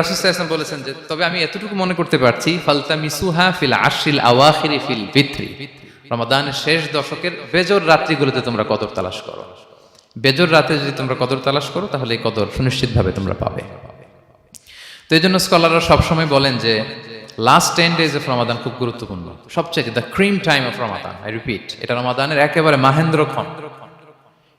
রাসুসাহ বলেছেন যে, তবে আমি এতটুকু মনে করতে পারছি ফিল আশিল ফিল রমাদানের শেষ দশকের বেজর রাত্রিগুলোতে তোমরা কদর তালাশ করো। বেজর রাতে যদি তোমরা কদর তালাশ করো, তাহলে এই কদর সুনিশ্চিতভাবে তোমরা পাবে। তো এই জন্য স্কলাররা সবসময় বলেন যে last ten days of Ramadan খুব গুরুত্বপূর্ণ। সবচেয়ে the cream time of Ramadan I repeat এটা রমাদানের একেবারে মাহেন্দ্র ক্ষণ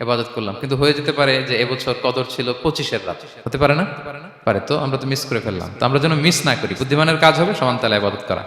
এবাদত করলাম। কিন্তু হয়ে যেতে পারে যে এবছর কদর ছিল পঁচিশের রাত। হতে পারে না? পারে তো, আমরা তো মিস করে ফেললাম। তো আমরা যেন মিস না করি। বুদ্ধিমানের কাজ হবে, সমান তালে এবাদত করা।